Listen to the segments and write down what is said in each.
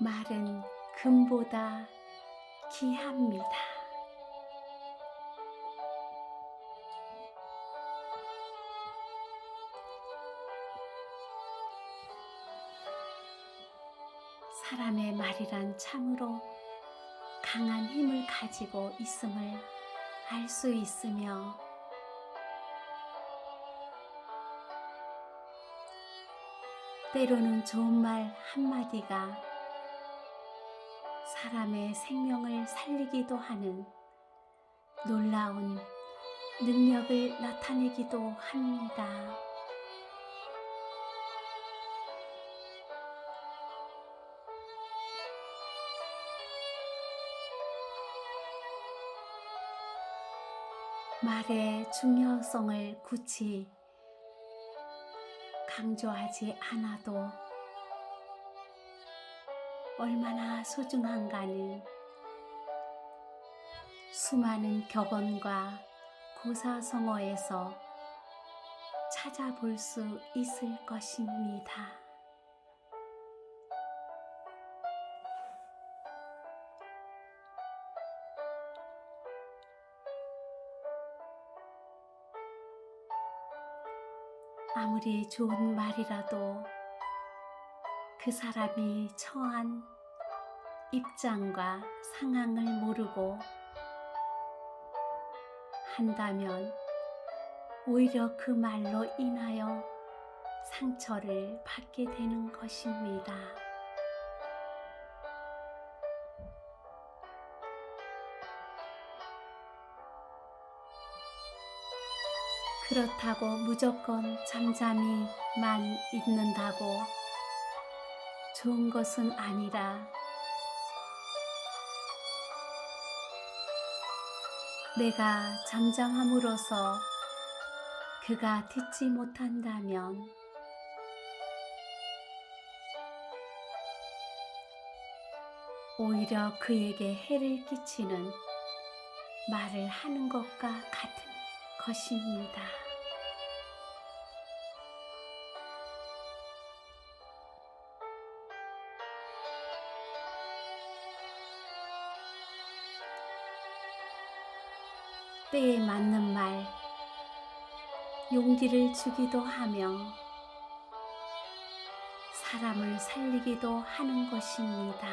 말은 금보다 귀합니다. 사람의 말이란 참으로 강한 힘을 가지고 있음을 알 수 있으며 때로는 좋은 말 한마디가 사람의 생명을 살리기도 하는 놀라운 능력을 나타내기도 합니다. 말의 중요성을 굳이 강조하지 않아도 얼마나 소중한가는 수많은 격언과 고사성어에서 찾아볼 수 있을 것입니다. 아무리 좋은 말이라도 그 사람이 처한 입장과 상황을 모르고 한다면 오히려 그 말로 인하여 상처를 받게 되는 것입니다. 그렇다고 무조건 잠잠히만 있는다고 좋은 것은 아니라 내가 잠잠함으로써 그가 듣지 못한다면 오히려 그에게 해를 끼치는 말을 하는 것과 같은 것입니다. 때에 맞는 말, 용기를 주기도 하며 사람을 살리기도 하는 것입니다.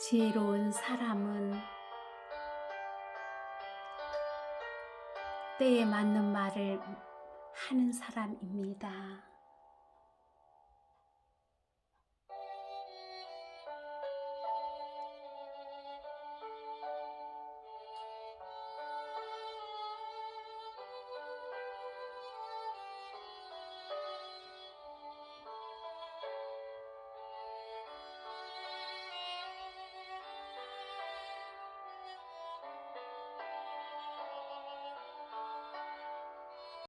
지혜로운 사람은 때에 맞는 말을 하는 사람입니다.